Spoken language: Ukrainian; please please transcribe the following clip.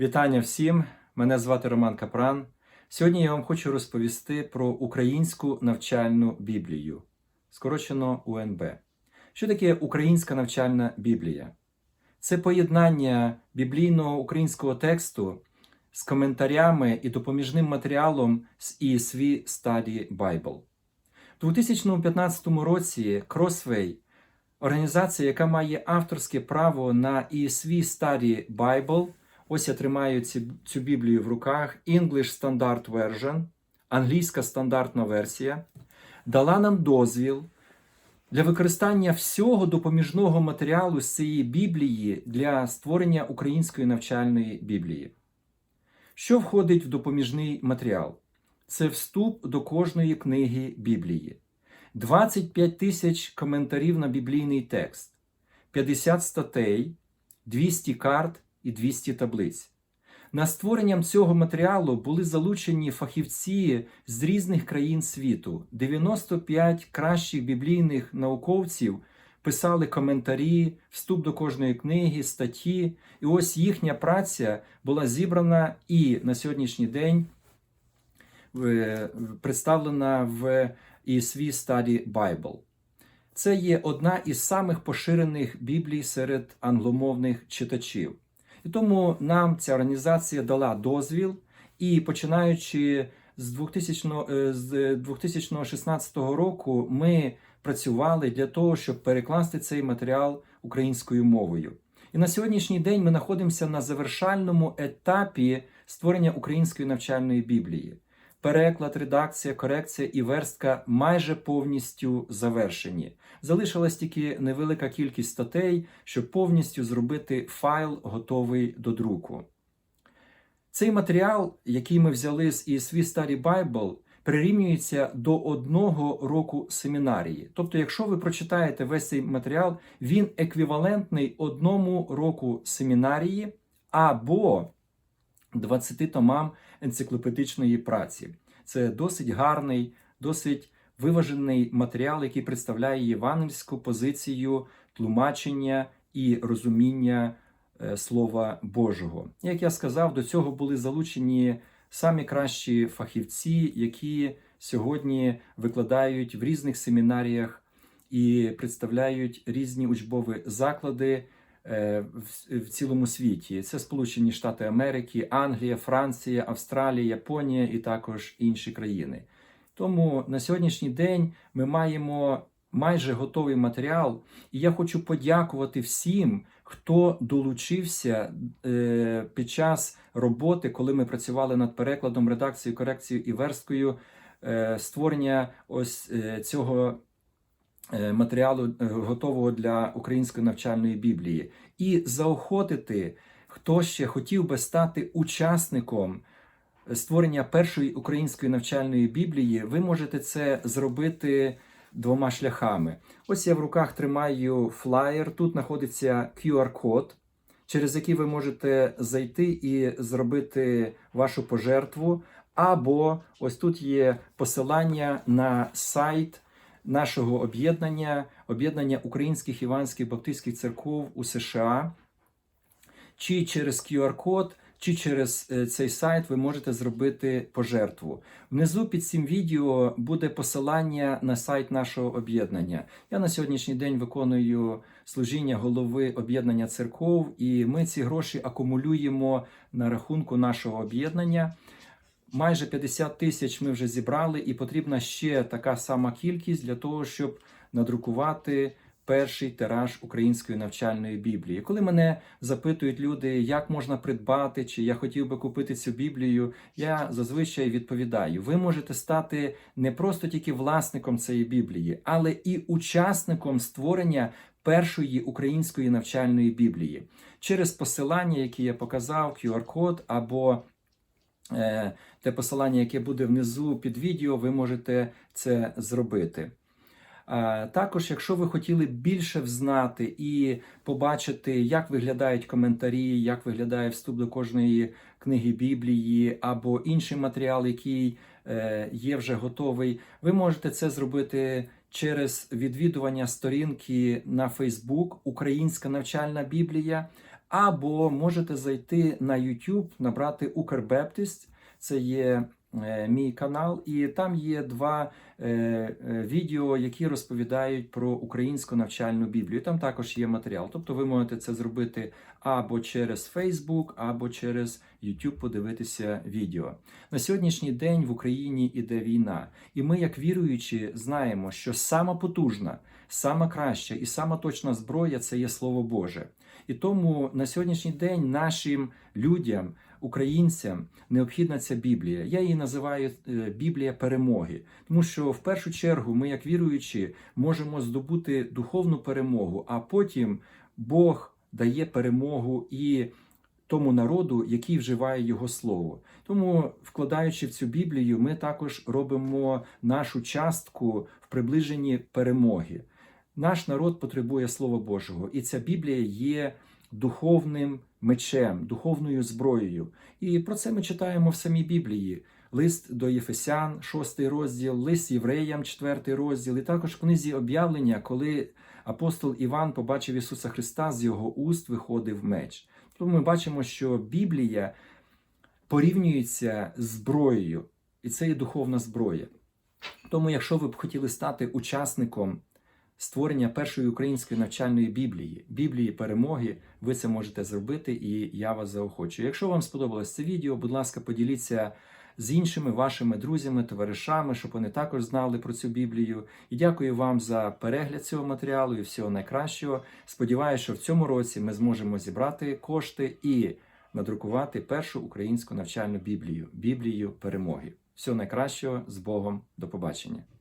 Вітання всім! Мене звати Роман Капран. Сьогодні я вам хочу розповісти про українську навчальну Біблію, скорочено УНБ. Що таке українська навчальна Біблія? Це поєднання біблійного українського тексту з коментарями і допоміжним матеріалом з ESV Study Bible. У 2015 році Crossway, організація, яка має авторське право на ESV Study Bible, ось я тримаю ці, цю Біблію в руках, English Standard Version, англійська стандартна версія, дала нам дозвіл для використання всього допоміжного матеріалу з цієї Біблії для створення української навчальної Біблії. Що входить в допоміжний матеріал? Це вступ до кожної книги Біблії, 25 тисяч коментарів на біблійний текст, 50 статей, 200 карт і 200 таблиць. На створенням цього матеріалу були залучені фахівці з різних країн світу. 95 кращих біблійних науковців писали коментарі, вступ до кожної книги, статті. І ось їхня праця була зібрана і на сьогоднішній день е, представлена в ESV Study Bible. Це є одна із самих поширених біблій серед англомовних читачів. І тому нам ця організація дала дозвіл, і починаючи з 2000, е, з 2016 року, ми працювали для того, щоб перекласти цей матеріал українською мовою. І на сьогоднішній день ми знаходимося на завершальному етапі створення української навчальної біблії. Переклад, редакція, корекція і верстка майже повністю завершені. Залишилась тільки невелика кількість статей, щоб повністю зробити файл готовий до друку. Цей матеріал, який ми взяли з ESV Study Bible, прирівнюється до одного року семінарії. Тобто, якщо ви прочитаєте весь цей матеріал, він еквівалентний одному року семінарії або 20 томам енциклопедичної праці. Це досить гарний, досить виважений матеріал, який представляє євангельську позицію тлумачення і розуміння е, Слова Божого. Як я сказав, до цього були залучені самі кращі фахівці, які сьогодні викладають в різних семінаріях і представляють різні учбові заклади в- в цілому світі. Це Сполучені Штати Америки, Англія, Франція, Австралія, Японія і також інші країни. Тому на сьогоднішній день ми маємо майже готовий матеріал, і я хочу подякувати всім, хто долучився е, під час роботи, коли ми працювали над перекладом, редакцією, корекцією і версткою е, створення ось е, цього е, матеріалу е, готового для української навчальної біблії, і заохотити, хто ще хотів би стати учасником створення першої української навчальної біблії, ви можете це зробити двома шляхами. Ось я в руках тримаю флаєр. Тут знаходиться QR-код, через який ви можете зайти і зробити вашу пожертву. Або ось тут є посилання на сайт нашого об'єднання, об'єднання українських іванських баптистських церков у США. Чи через QR-код, чи через е, цей сайт ви можете зробити пожертву. Внизу під цим відео буде посилання на сайт нашого об'єднання. Я на сьогоднішній день виконую служіння голови об'єднання церков, і ми ці гроші акумулюємо на рахунку нашого об'єднання. Майже 50 тисяч ми вже зібрали, і потрібна ще така сама кількість для того, щоб надрукувати перший тираж української навчальної біблії. Коли мене запитують люди, як можна придбати, чи я хотів би купити цю біблію, я зазвичай відповідаю: ви можете стати не просто тільки власником цієї біблії, але і учасником створення першої української навчальної біблії через посилання, які я показав, QR-код або те посилання, яке буде внизу під відео, ви можете це зробити. А, Також, якщо ви хотіли більше взнати і побачити, як виглядають коментарі, як виглядає вступ до кожної книги Біблії або інший матеріал, який е, є вже готовий, ви можете це зробити через відвідування сторінки на Facebook Українська навчальна Біблія Або можете зайти на YouTube, набрати Укрбептист, це є мій канал, і там є два е, е, відео, які розповідають про українську навчальну Біблію. Там також є матеріал. Тобто ви можете це зробити або через Facebook, або через YouTube подивитися відео. На сьогоднішній день в Україні іде війна, і ми, як віруючі, знаємо, що сама потужна, сама краща і сама точна зброя це є Слово Боже. І тому на сьогоднішній день нашим людям, українцям, необхідна ця Біблія. Я її називаю е, Біблія перемоги, тому що в першу чергу ми, як віруючі, можемо здобути духовну перемогу, а потім Бог дає перемогу і тому народу, який вживає його слово. Тому, вкладаючи в цю Біблію, ми також робимо нашу частку в приближенні перемоги. Наш народ потребує Слова Божого, і ця Біблія є духовним мечем, духовною зброєю. І про це ми читаємо в самій Біблії. Лист до Єфесян, 6 розділ, лист євреям, 4 розділ, і також в книзі об'явлення, коли апостол Іван побачив Ісуса Христа, з його уст виходив меч. Тому ми бачимо, що Біблія порівнюється з зброєю, і це є духовна зброя. Тому, якщо ви б хотіли стати учасником створення першої української навчальної Біблії, Біблії перемоги, ви це можете зробити, і я вас заохочую. Якщо вам сподобалось це відео, будь ласка, поділіться з іншими вашими друзями, товаришами, щоб вони також знали про цю Біблію. І дякую вам за перегляд цього матеріалу і всього найкращого. Сподіваюся, що в цьому році ми зможемо зібрати кошти і надрукувати першу українську навчальну Біблію Біблію перемоги. Всього найкращого з Богом. До побачення.